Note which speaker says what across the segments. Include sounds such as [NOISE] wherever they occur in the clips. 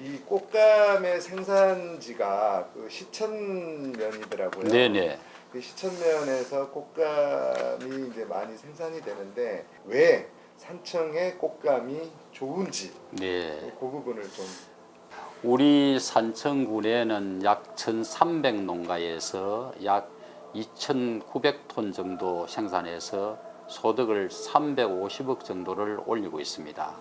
Speaker 1: 이 꽃감의 생산지가 그 시천면이더라고요.
Speaker 2: 네네.
Speaker 1: 그 시천면에서 꽃감이 이제 많이 생산이 되는데 왜 산청의 꽃감이 좋은지
Speaker 2: 네.
Speaker 1: 그 부분을 좀
Speaker 2: 우리 산청군에는 약 1,300 농가에서 약 2,900톤 정도 생산해서 소득을 350억 정도를 올리고 있습니다.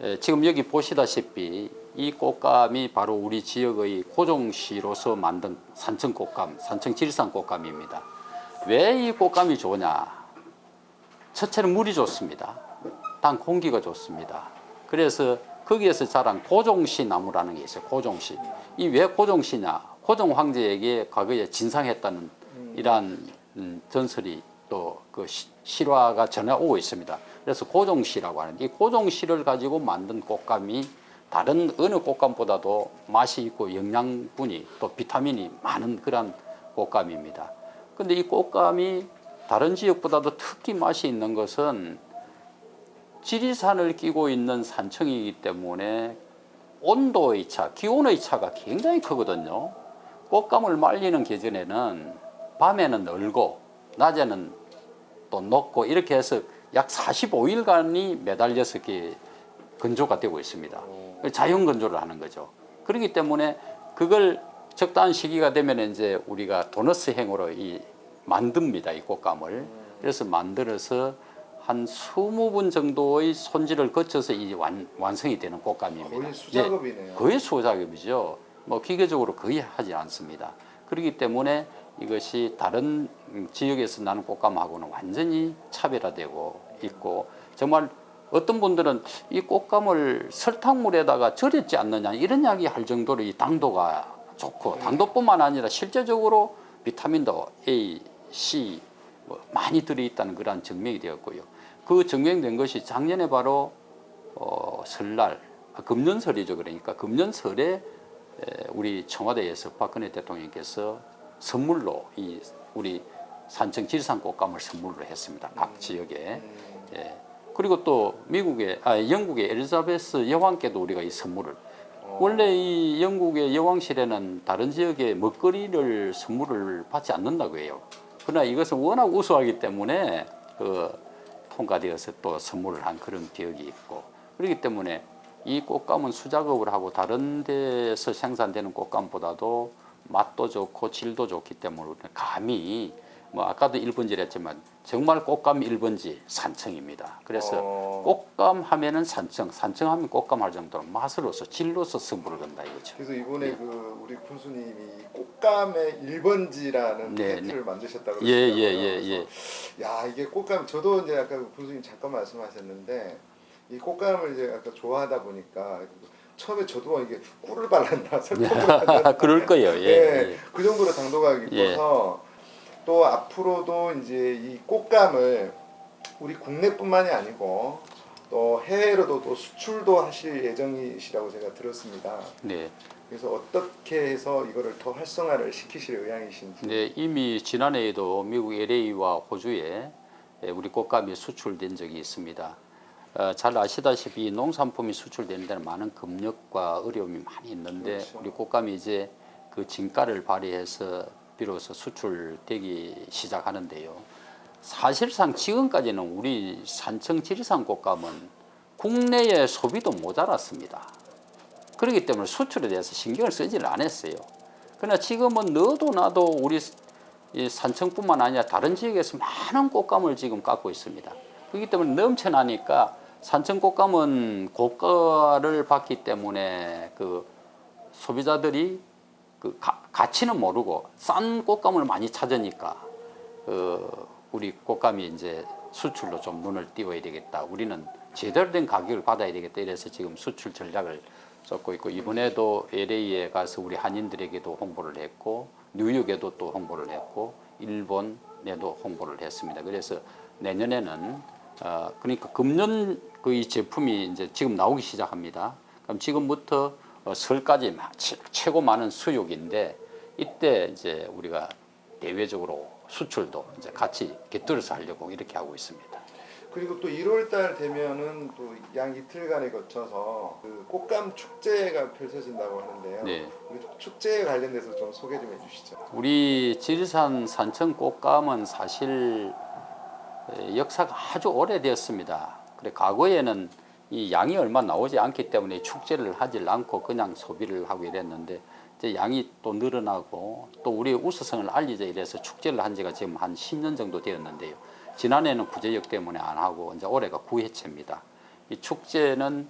Speaker 2: 에, 지금 여기 보시다시피 이 꽃감이 바로 우리 지역의 고종시로서 만든 산청 꽃감, 산청 지리산 꽃감입니다. 왜 이 꽃감이 좋냐? 첫째는 물이 좋습니다. 단 공기가 좋습니다. 그래서 거기에서 자란 고종시 나무라는 게 있어요. 고종시. 이 왜 고종시냐? 고종 황제에게 과거에 진상했다는 이러한 음, 전설이 또 그 실화가 전해 오고 있습니다. 그래서 고종시라고 하는데 이 고종시를 가지고 만든 꽃감이 다른 어느 꽃감보다도 맛이 있고 영양분이 또 비타민이 많은 그런 꽃감입니다. 근데 이 꽃감이 다른 지역보다도 특히 맛이 있는 것은 지리산을 끼고 있는 산청이기 때문에 온도의 차, 기온의 차가 굉장히 크거든요. 꽃감을 말리는 계절에는 밤에는 얼고 낮에는 또 녹고 이렇게 해서 약 45일간이 매달려서 건조가 되고 있습니다. 자연 건조를 하는 거죠. 그렇기 때문에 그걸 적당한 시기가 되면 이제 우리가 도너스 행으로 이 만듭니다. 이 꽃감을. 그래서 만들어서 한 20분 정도의 손질을 거쳐서 이 완, 완성이 되는 꽃감입니다.
Speaker 1: 거의 수작업이네요.
Speaker 2: 예, 거의 수작업이죠. 뭐 기계적으로 거의 하지 않습니다. 그렇기 때문에 이것이 다른 음, 지역에서 나는 꽃감하고는 완전히 차별화되고 있고 정말 어떤 분들은 이 꽃감을 설탕물에다가 절였지 않느냐 이런 이야기 할 정도로 이 당도가 좋고 당도뿐만 아니라 실제적으로 비타민도 A, C 뭐 많이 들어있다는 그런 증명이 되었고요. 그 증명된 것이 작년에 바로 어, 설날 아, 금년설이죠. 그러니까 금년설에 에, 우리 청와대에서 박근혜 대통령께서 선물로 이 우리 산청 지리산 꽃감을 선물로 했습니다. 각 지역에. 예. 그리고 또 미국의 아 영국의 엘리자베스 여왕께도 우리가 이 선물을 원래 이 영국의 여왕실에는 다른 지역의 먹거리를 선물을 받지 않는다고 해요. 그러나 이것은 워낙 우수하기 때문에 그 통과되어서 또 선물을 한 그런 기억이 있고 그렇기 때문에 이 꽃감은 수작업을 하고 다른 데서 생산되는 꽃감보다도 맛도 좋고 질도 좋기 때문에 감히 뭐 아까도 1번지를 했지만 정말 꽃감 1번지 산청입니다. 그래서
Speaker 1: 어.
Speaker 2: 꽃감 하면은 산청, 산청 하면 꽃감 할 정도로 맛으로서 질로서 승부를 건다 이거죠.
Speaker 1: 그래서 이번에 그 우리 군수님이 꽃감의 1번지라는
Speaker 2: 네,
Speaker 1: 타이틀을 만드셨다고
Speaker 2: 예,
Speaker 1: 그러더라고요.
Speaker 2: 예, 예, 예.
Speaker 1: 그래서 야 이게 꽃감 저도 이제 아까 그 군수님 잠깐 말씀하셨는데 이 꽃감을 이제 아까 좋아하다 보니까 처음에 저도 이게 꿀을 발랐나 [LAUGHS] 설탕을 발랐나
Speaker 2: 그럴 거예요. 예, 예.
Speaker 1: 그 정도로 당도가 깊어서 또 앞으로도 이제 이 꽃감을 우리 국내뿐만이 아니고 또 해외로도 또 수출도 하실 예정이시라고 제가 들었습니다.
Speaker 2: 네.
Speaker 1: 그래서 어떻게 해서 이거를 더 활성화를 시키실 의향이신지.
Speaker 2: 네, 이미 지난해에도 미국 LA와 호주에 예, 우리 꽃감이 수출된 적이 있습니다. 어, 잘 아시다시피 농산품이 수출되는 데는 많은 금력과 어려움이 많이 있는데
Speaker 1: 그렇죠.
Speaker 2: 우리 꽃감이 이제 그 진가를 발휘해서 비로소 수출되기 시작하는데요. 사실상 지금까지는 우리 산청 지리산 꽃감은 국내의 소비도 모자랐습니다. 그렇기 때문에 수출에 대해서 신경을 쓰지를 않았어요. 그러나 지금은 너도 나도 우리 이 산청뿐만 아니라 다른 지역에서 많은 꽃감을 지금 갖고 있습니다. 그렇기 때문에 넘쳐나니까 산청 꽃감은 고가를 받기 때문에 그 소비자들이 그 가, 가치는 모르고 싼 꽃감을 많이 찾으니까 그 우리 꽃감이 이제 수출로 좀 눈을 띄워야 되겠다. 우리는 제대로 된 가격을 받아야 되겠다. 이래서 지금 수출 전략을 쫓고 있고 이번에도 LA에 가서 우리 한인들에게도 홍보를 했고 뉴욕에도 또 홍보를 했고 일본에도 홍보를 했습니다. 그래서 내년에는 어 그러니까 금년 그 이 제품이 이제 지금 나오기 시작합니다. 그럼 지금부터 어, 설까지 마- 최- 최고 많은 수육인데 이때 이제 우리가 대외적으로 수출도 이제 같이 곁들여서 하려고 이렇게 하고 있습니다.
Speaker 1: 그리고 또 1월달 되면은 또 양 이틀간에 거쳐서 그 꽃감 축제가 펼쳐진다고 하는데요.
Speaker 2: 네.
Speaker 1: 우리 축제에 관련돼서 좀 소개 좀 해주시죠.
Speaker 2: 우리 지리산 산청 꽃감은 사실 에, 역사가 아주 오래되었습니다. 그래 과거에는 이 양이 얼마 나오지 않기 때문에 축제를 하질 않고 그냥 소비를 하고 이랬는데 이제 양이 또 늘어나고 또 우리의 우수성을 알리자 이래서 축제를 한 지가 지금 한 10년 정도 되었는데요. 지난해는 구제역 때문에 안 하고 이제 올해가 9회째입니다. 이 축제는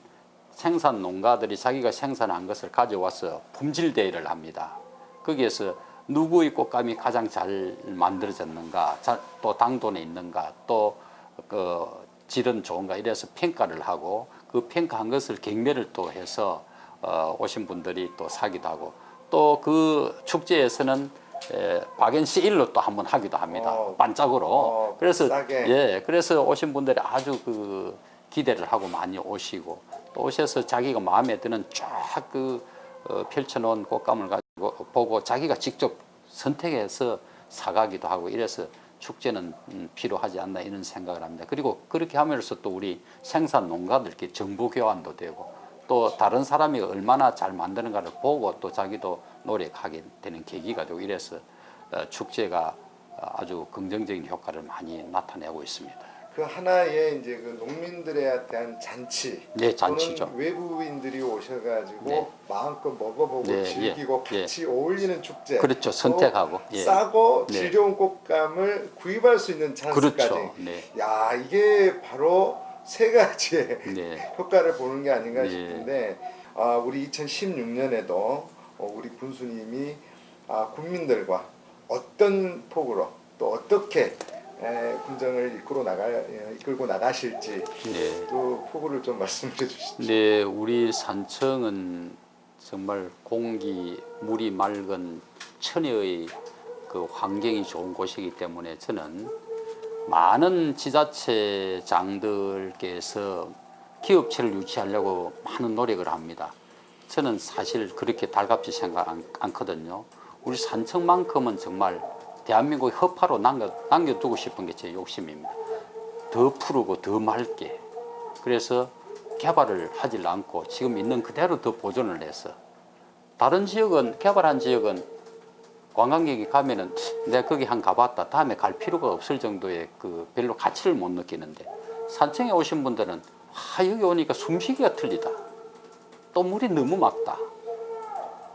Speaker 2: 생산 농가들이 자기가 생산한 것을 가져와서 품질 대회를 합니다. 거기에서 누구의 꽃감이 가장 잘 만들어졌는가, 자- 또 당도에 있는가, 또그 질은 좋은가 이래서 평가를 하고 그 평가한 것을 경매를 또 해서 어, 오신 분들이 또 사기도 하고 또 그 축제에서는 에, 박연 시일로 또 한 번 하기도 합니다.
Speaker 1: 어,
Speaker 2: 반짝으로.
Speaker 1: 어,
Speaker 2: 그래서
Speaker 1: 싸게.
Speaker 2: 예, 그래서 오신 분들이 아주 그 기대를 하고 많이 오시고 또 오셔서 자기가 마음에 드는 쫙그 어, 펼쳐놓은 꽃감을 가지고 보고 자기가 직접 선택해서 사가기도 하고 이래서 축제는 음, 필요하지 않나 이런 생각을 합니다. 그리고 그렇게 하면서 또 우리 생산 농가들께 정보 교환도 되고 또 다른 사람이 얼마나 잘 만드는가를 보고 또 자기도 노력하게 되는 계기가 되고 이래서 어, 축제가 아주 긍정적인 효과를 많이 나타내고 있습니다.
Speaker 1: 그 하나의 이제 그 농민들에 대한 잔치.
Speaker 2: 네, 잔치죠.
Speaker 1: 또는 외부인들이 오셔가지고
Speaker 2: 네.
Speaker 1: 마음껏 먹어보고
Speaker 2: 네,
Speaker 1: 즐기고
Speaker 2: 예,
Speaker 1: 같이 어울리는 축제.
Speaker 2: 그렇죠.
Speaker 1: 또
Speaker 2: 선택하고. 예.
Speaker 1: 싸고
Speaker 2: 네.
Speaker 1: 질 좋은 꽃감을 구입할 수 있는 찬스까지.
Speaker 2: 그렇죠. 네.
Speaker 1: 야 이게 바로 세 가지의
Speaker 2: 네. [LAUGHS]
Speaker 1: 효과를 보는 게 아닌가
Speaker 2: 네.
Speaker 1: 싶은데 아, 우리 2016년에도 우리 군수님이 아, 국민들과 어떤 폭으로 또 어떻게 에, 군정을 이끌어 나가 에, 이끌고 나가실지
Speaker 2: 네.
Speaker 1: 또 포부를 좀 말씀해 주시죠.
Speaker 2: 네, 우리 산청은 정말 공기, 물이 맑은 천혜의 그 환경이 좋은 곳이기 때문에 저는 많은 지자체장들께서 기업체를 유치하려고 많은 노력을 합니다. 저는 사실 그렇게 달갑지 생각 안, 않거든요. 우리 산청만큼은 정말 대한민국 허파로 남겨, 남겨두고 싶은 게 제 욕심입니다. 더 푸르고 더 맑게. 그래서 개발을 하질 않고 지금 있는 그대로 더 보존을 해서 다른 지역은 개발한 지역은 관광객이 가면은 내가 거기 한 가봤다 다음에 갈 필요가 없을 정도의 그 별로 가치를 못 느끼는데 산청에 오신 분들은 아 여기 오니까 숨쉬기가 틀리다 또 물이 너무 맑다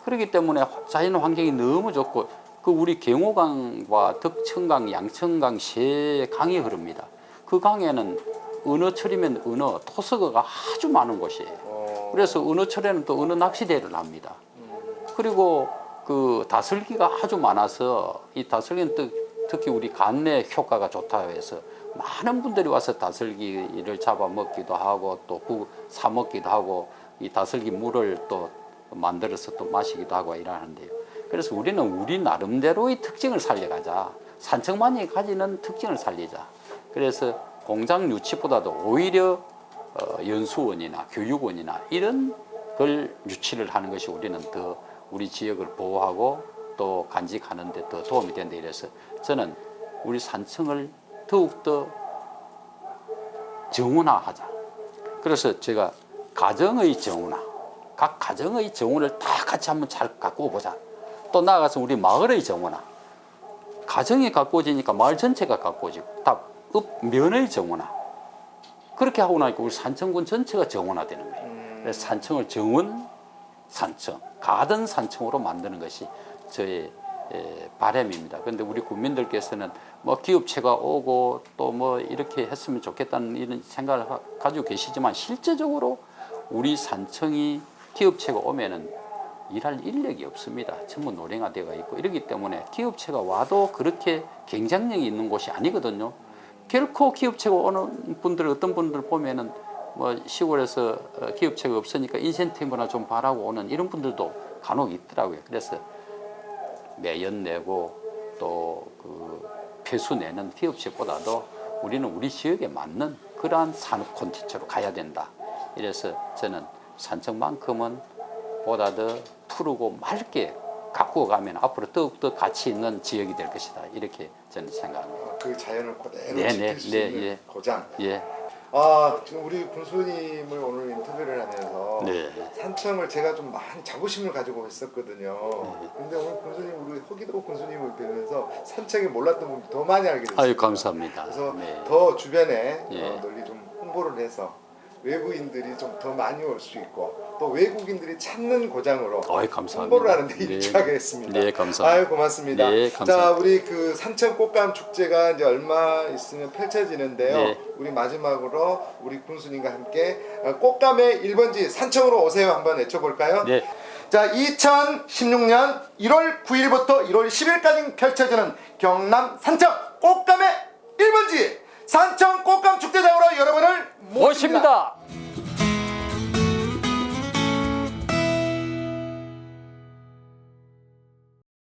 Speaker 2: 그렇기 때문에 자연 환경이 너무 좋고 그 우리 경호강과 덕천강, 양천강 세 강이 흐릅니다. 그 강에는 은어철이면 은어, 토석어가 아주 많은 곳이에요.
Speaker 1: 어,
Speaker 2: 그래서 은어철에는 또 은어 낚시대를 합니다. 그리고 그 다슬기가 아주 많아서 이 다슬기는 특- 특히 우리 간내 효과가 좋다고 해서 많은 분들이 와서 다슬기를 잡아 먹기도 하고 또 사 먹기도 하고 이 다슬기 물을 또 만들어서 또 마시기도 하고 이러는데요. 그래서 우리는 우리 나름대로의 특징을 살려가자. 산청만이 가지는 특징을 살리자. 그래서 공장 유치보다도 오히려 어, 연수원이나 교육원이나 이런 걸 유치를 하는 것이 우리는 더 우리 지역을 보호하고 또 간직하는 데 더 도움이 된다 이래서 저는 우리 산청을 더욱더 정원화하자. 그래서 제가 가정의 정원화, 각 가정의 정원을 다 같이 한번 잘 가꾸어 보자. 또 나아가서 우리 마을의 정원화. 가정이 가꾸어지니까 마을 전체가 가꾸어지고 다 읍면의 정원화. 그렇게 하고 나니까 우리 산청군 전체가 정원화되는 거예요.
Speaker 1: 음,
Speaker 2: 그래서 산청을 정원 산청, 가든 산청으로 만드는 것이 저의 에, 바람입니다. 그런데 우리 국민들께서는 뭐 기업체가 오고 또 뭐 이렇게 했으면 좋겠다는 이런 생각을 하- 가지고 계시지만 실제적으로 우리 산청이 기업체가 오면은 일할 인력이 없습니다. 전부 노령화되어 있고 이러기 때문에 기업체가 와도 그렇게 경쟁력이 있는 곳이 아니거든요. 결코 기업체가 오는 분들 어떤 분들 보면은 뭐 시골에서 어, 기업체가 없으니까 인센티브나 좀 바라고 오는 이런 분들도 간혹 있더라고요. 그래서 매연 내고 또그 폐수 내는 기업체보다도 우리는 우리 지역에 맞는 그러한 산업 콘텐츠로 가야 된다. 이래서 저는 산청만큼은 보다 더 푸르고 맑게 가꾸어 가면 앞으로 더욱더 가치 있는 지역이 될 것이다. 이렇게 저는 생각합니다.
Speaker 1: 그 자연을 그대로
Speaker 2: 네,
Speaker 1: 지킬
Speaker 2: 네,
Speaker 1: 수
Speaker 2: 네,
Speaker 1: 있는
Speaker 2: 예.
Speaker 1: 고장.
Speaker 2: 예.
Speaker 1: 아 지금 우리 군수님을 오늘 인터뷰를 하면서
Speaker 2: 네.
Speaker 1: 산청을 제가 좀 많이 자부심을 가지고 있었거든요.
Speaker 2: 네.
Speaker 1: 근데 오늘 군수님 우리 허기도 군수님을 뵈면서 산청이 몰랐던 부분 더 많이 알게 됐어요.
Speaker 2: 아유 감사합니다.
Speaker 1: 그래서
Speaker 2: 네.
Speaker 1: 더 주변에
Speaker 2: 예.
Speaker 1: 어, 널리 좀 홍보를 해서 외부인들이 좀 더 많이 올 수 있고 또 외국인들이 찾는 고장으로
Speaker 2: 아유 감사합니다.
Speaker 1: 홍보를 하는데
Speaker 2: 네.
Speaker 1: 일조하겠습니다.
Speaker 2: 네 감사합니다.
Speaker 1: 아유 고맙습니다.
Speaker 2: 네,
Speaker 1: 자
Speaker 2: 감사합니다.
Speaker 1: 우리 그 산천 꽃감 축제가 이제 얼마 있으면 펼쳐지는데요.
Speaker 2: 네.
Speaker 1: 우리 마지막으로 우리 군수님과 함께 어, 꽃감의 1번지 산청으로 오세요 한번 외쳐볼까요?
Speaker 2: 네.
Speaker 1: 자 2016년 1월 9일부터 1월 10일까지 펼쳐지는 경남 산청 꽃감의 1번지 산청 꽃감 축제장으로 여러분을 모십니다.
Speaker 2: 모십니다.